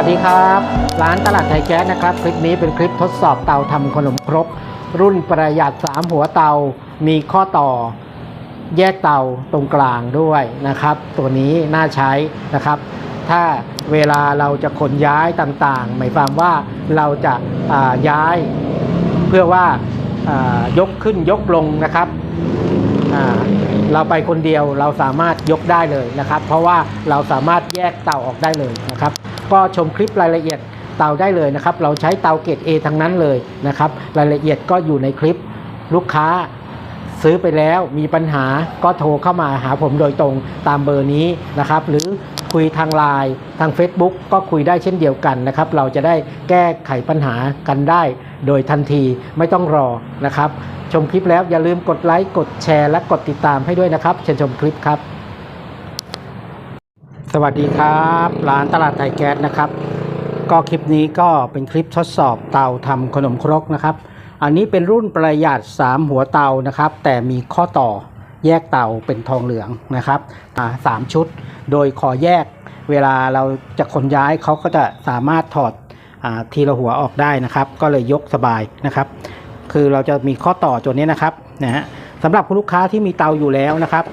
วัสดีครับ ร้านตลาดไทยแก๊สนะครับ คลิปนี้เป็นคลิปทดสอบเตาทำขนมครก รุ่นประหยัด 3 หัวเตา มีข้อต่อ แยกเตาตรงกลางด้วยนะครับ ตัวนี้น่าใช้นะครับ ถ้าเวลาเราจะขนย้ายต่างๆ หมายความว่าเราจะาย้ายเพื่อว่าายกขึ้นยกลงนะครับเราไปคนเดียวเราสามารถยกได้เลยนะครับ เพราะว่าเราสามารถแยกเตาออกได้เลยนะครับ ก็ชมคลิปรายละเอียดเตาได้เลยนะครับ เราใช้เตาเกรด A ทั้งนั้นเลยนะครับ รายละเอียดก็อยู่ในคลิปลูกค้าซื้อไปแล้วมีปัญหาก็โทรเข้ามาหาผมโดยตรงตามเบอร์นี้นะครับ หรือคุยทางไลน์ทาง Facebook ก็คุยได้เช่นเดียวกันนะครับ เราจะได้แก้ไขปัญหากันได้ โดยทันทีไม่ต้องรอนะครับ ชมคลิปแล้วอย่าลืมกดไลค์กดแชร์และกดติดตามให้ด้วยนะครับเชิญชมคลิปครับ สวัสดีครับ ร้านตลาดไทยแก๊สนะครับ ก็คลิปนี้ก็เป็นคลิปทดสอบเตาทำขนมครกนะครับ อันนี้เป็นรุ่นประหยัด 3 หัวเตานะครับ แต่มีข้อต่อแยกเตาเป็นทองเหลืองนะครับอ่าสามชุด โดยขอแยกเวลาเราจะขนย้ายเขาก็จะสามารถถอดอาทีละหัวออกได้นะครับ ก็เลยยกสบายนะครับ คือเราจะมีข้อต่อตัวนี้นะครับนะฮะสำหรับคุณลูกค้าที่มีเตาอยู่แล้วนะครับ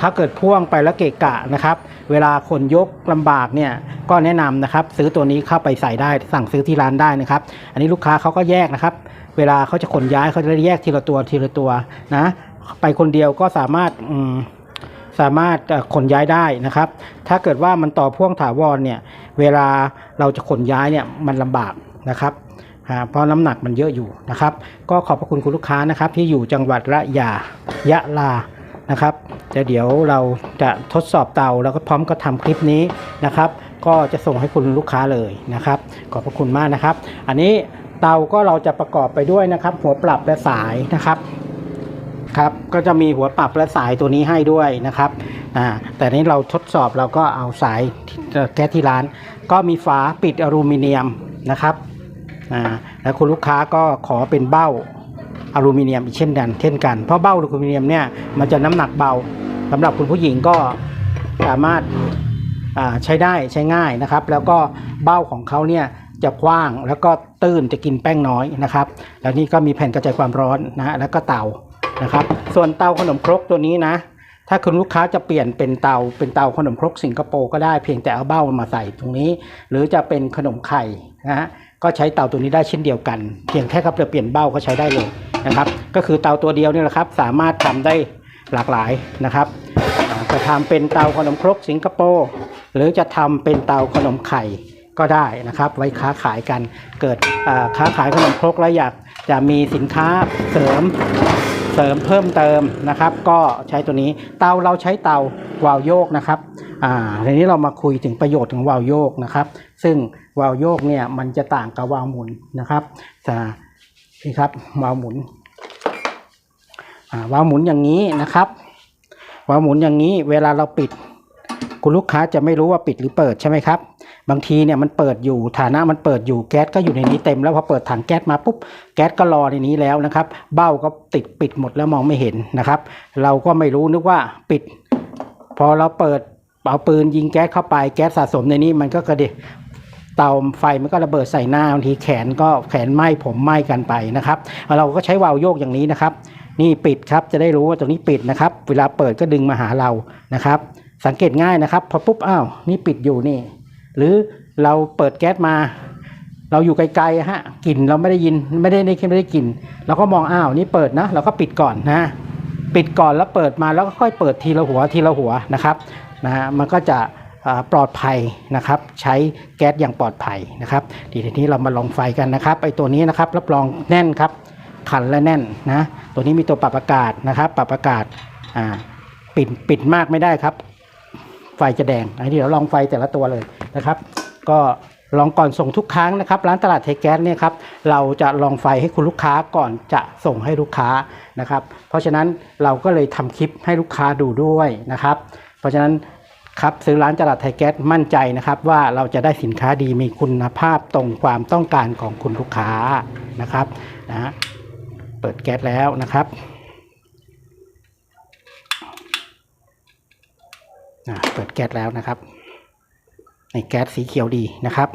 ถ้าเกิดพ่วงไปแล้วเกะกะนะครับ เวลาขนยกลำบากเนี่ยก็แนะนำนะครับ ซื้อตัวนี้เข้าไปใส่ได้สั่งซื้อที่ร้านได้นะครับ อันนี้ลูกค้าเขาก็แยกนะครับ เวลาเขาจะขนย้ายเขาจะแยกทีละตัวทีละตัวนะ ไปคนเดียวก็สามารถสามารถขนย้ายได้นะครับ ถ้าเกิดว่ามันต่อพ่วงถาวรเนี่ย เวลาเราจะขนย้ายเนี่ยมันลำบากนะครับเพราะน้ำหนักมันเยอะอยู่นะครับ ก็ขอบพระคุณคุณลูกค้านะครับ ที่อยู่จังหวัดระยายะลา นะครับแต่เดี๋ยวเราจะทดสอบเตาแล้วก็พร้อมก็ทำคลิปนี้นะครับ ก็จะส่งให้คุณลูกค้าเลยนะครับ ขอบพระคุณมากนะครับ อันนี้เตาก็เราจะประกอบไปด้วยนะครับ หัวปรับและสายนะครับครับก็จะมีหัวปรับและสายตัวนี้ให้ด้วยนะครับอ่าแต่นี้เราทดสอบเราก็เอาสายแก๊สที่ร้าน ก็มีฝาปิดอลูมิเนียมนะครับอ่าแล้วคุณลูกค้าก็ขอเป็นเบ้า อลูมิเนียมอีกเช่นกันเช่นกันเพราะเบ้าอลูมิเนียมเนี่ยมันจะน้ำหนักเบาสำหรับคุณผู้หญิงก็สามารถาใช้ได้ใช้ง่ายนะครับ แล้วก็เบ้าของเขาเนี่ยจะกว้างแล้วก็ตื้นจะกินแป้งน้อยนะครับ แล้วนี่ก็มีแผ่นกระจายความร้อนนะแล้วก็เตานะครับ ส่วนเตาขนมครกตัวนี้นะถ้าคุณลูกค้าจะเปลี่ยนเป็นเตาเป็นเตาขนมครกสิงคโปร์ก็ได้เพียงแต่เอาเบ้ามาใส่ตรงนี้ หรือจะเป็นขนมไข่นะฮะก็ใช้เตาตัวนี้ได้เช่นเดียวกัน เพียงแค่ครับจะเปลี่ยนเบ้าก็ใช้ได้เลย นะครับ ก็คือเตาตัวเดียวนี่แหละครับ สามารถทำได้หลากหลายนะครับ จะทำเป็นเตาขนมครกสิงคโปร์หรือจะทำเป็นเตาขนมไข่ก็ได้นะครับ ไว้ค้าขายกันเกิดค้าขายขนมครกแล้วอยากจะมีสินค้าเสริมเสริมเพิ่มเติมนะครับ ก็ใช้ตัวนี้เตาเราใช้เตาวาลโยกนะครับอ่าทีนี้เรามาคุยถึงประโยชน์ของวาลโยกนะครับ ซึ่งวาลโยกเนี่ยมันจะต่างกับวาลหมุนนะครับจะ นี่ครับวาล์วหมุนอ่าวาล์วหมุนอย่างนี้นะครับวาล์วหมุนอย่างนี้เวลาเราปิด คุณลูกค้าจะไม่รู้ว่าปิดหรือเปิดใช่ไหมครับ บางทีเนี่ยมันเปิดอยู่ฐานะมันเปิดอยู่แก๊สก็อยู่ในนี้เต็มแล้วพอเปิดถังแก๊สมาปุ๊บแก๊สก็รอในนี้แล้วนะครับ เบ้าก็ติดปิดหมดแล้วมองไม่เห็นนะครับ เราก็ไม่รู้นึกว่าปิด พอเราเปิดเอาปืนยิงแก๊สเข้าไปแก๊สสะสมในนี้มันก็กระเด เตาไฟมันก็ระเบิดใส่หน้าบางทีแขนก็แขนไหม้ผมไหม้กันไปนะครับ เราก็ใช้วาล์วโยกอย่างนี้นะครับ นี่ปิดครับจะได้รู้ว่าตรงนี้ปิดนะครับ เวลาเปิดก็ดึงมาหาเรานะครับ สังเกตง่ายนะครับพอปุ๊บอ้าวนี่ปิดอยู่นี่ หรือเราเปิดแก๊สมา เราอยู่ไกลๆฮะกลิ่นเราไม่ได้ยินไม่ได้ได้ไม่ได้กลิ่นเราก็มองอ้าวนี่เปิดนะเราก็ปิดก่อนนะปิดก่อนแล้วเปิดมาแล้วก็ค่อยเปิดทีละหัวทีละหัวนะครับนะฮะมันก็จะ ปลอดภัยนะครับ ใช้แก๊สอย่างปลอดภัยนะครับทีนี้เรามาลองไฟกันนะครับไอตัวนี้นะครับรับรองแน่นครับขันและแน่นนะตัวนี้มีตัวปรับอากาศนะครับ ปรับอากาศอ่าปิดปิดมากไม่ได้ครับ ไฟจะแดงอันนี้เราลองไฟแต่ละตัวเลยนะครับ ก็ลองก่อนส่งทุกครั้งนะครับ ร้านตลาดไทยแก๊สเนี่ยครับเราจะลองไฟให้คุณลูกค้าก่อนจะส่งให้ลูกค้านะครับ เพราะฉะนั้นเราก็เลยทำคลิปให้ลูกค้าดูด้วยนะครับ เพราะฉะนั้น ครับซื้อร้านจลาดไทยแก๊สมั่นใจนะครับว่าเราจะได้สินค้าดีมีคุณภาพตรงความต้องการของคุณลูกค้านะครับนะเปิดแก๊สแล้วนะครับนะเปิดแก๊สแล้วนะครับในแก๊สสีเขียวดีนะครับ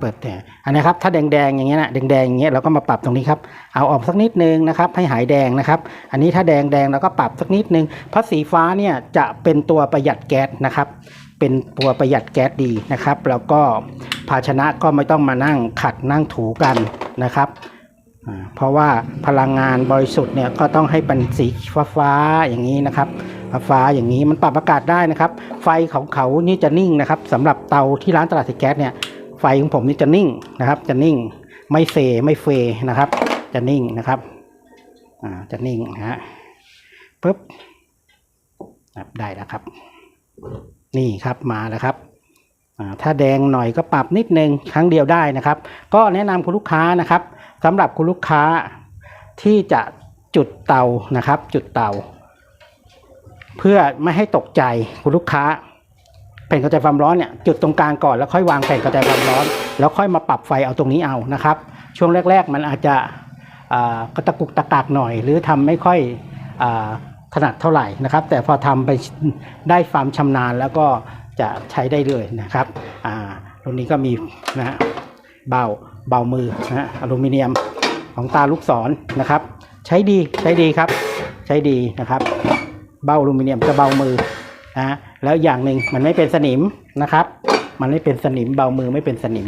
เปิดแต่อันนี้ครับถ้าแดงๆอย่างเงี้ยนะแดงๆอย่างเงี้ยเราก็มาปรับตรงนี้ครับเอาออกสักนิดนึงนะครับให้หายแดงนะครับ อันนี้ถ้าแดงแดงเราก็ปรับสักนิดนึงเพราะสีฟ้าเนี่ยจะเป็นตัวประหยัดแก๊สนะครับ เป็นตัวประหยัดแก๊สดีนะครับ แล้วก็ภาชนะก็ไม่ต้องมานั่งขัดนั่งถูกันนะครับเพราะว่าพลังงานบริสุทธิ์เนี่ยก็ต้องให้เป็นสีฟ้าๆอย่างนี้นะครับฟ้าอย่างนี้มันปรับอากาศได้นะครับ ไฟของเขานี่จะนิ่งนะครับสำหรับเตาที่ร้านตลาดติแก๊สเนี่ย ฟของผมนี่จะนิ่งนะครับ จะนิ่งไม่เฟไม่เฟนะครับ จะนิ่งนะครับอ่าจะนิ่งนะฮะปุ๊บครับได้แล้วครับ นี่ครับมาแล้วครับถ้าแดงหน่อยก็ปรับนิดนึงครั้งเดียวได้นะครับ ก็แนะนำคุณลูกค้านะครับสำหรับคุณลูกค้าที่จะจุดเตานะครับ จุดเตา เพื่อไม่ให้ตกใจคุณลูกค้า แผ่นกระจายความร้อนเนี่ยจุดตรงกลางก่อนแล้วค่อยวางแผ่นกระจายความร้อน แล้วค่อยมาปรับไฟเอาตรงนี้เอานะครับ ช่วงแรก ๆ มันอาจจะกระตะกุกตะกากหน่อย หรือทำไม่ค่อยอถนัดเท่าไหร่นะครับ แต่พอทำไปได้ความชำนาญแล้วก็จะใช้ได้เลยนะครับอ่าตรงนี้ก็มีนะเบาเบามือนะฮะอลูมิเนียมของตาลูกศรนะครับ ใช้ดีใช้ดีครับ ใช้ดีนะครับ เบาอลูมิเนียมจะเบามือนะ แล้วอย่างหนึ่งมันไม่เป็นสนิมนะครับ มันไม่เป็นสนิมเบามือไม่เป็นสนิม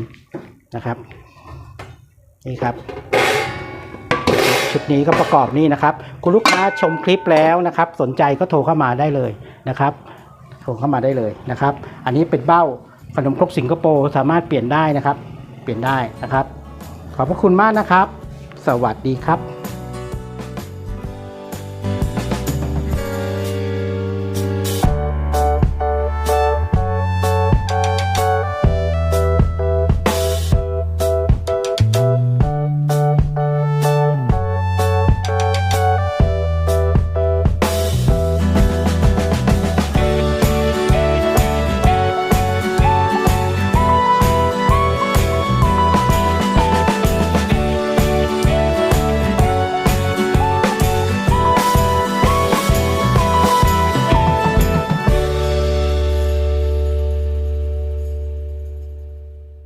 นะครับ นี่ครับ ชุดนี้ก็ประกอบนี่นะครับ คุณลูกค้าชมคลิปแล้วนะครับ สนใจก็โทรเข้ามาได้เลยนะครับ โทรเข้ามาได้เลยนะครับ อันนี้เป็นเบ้าขนมครกสิงคโปร์สามารถเปลี่ยนได้นะครับ เปลี่ยนได้นะครับ ขอบพระคุณมากนะครับ สวัสดีครับ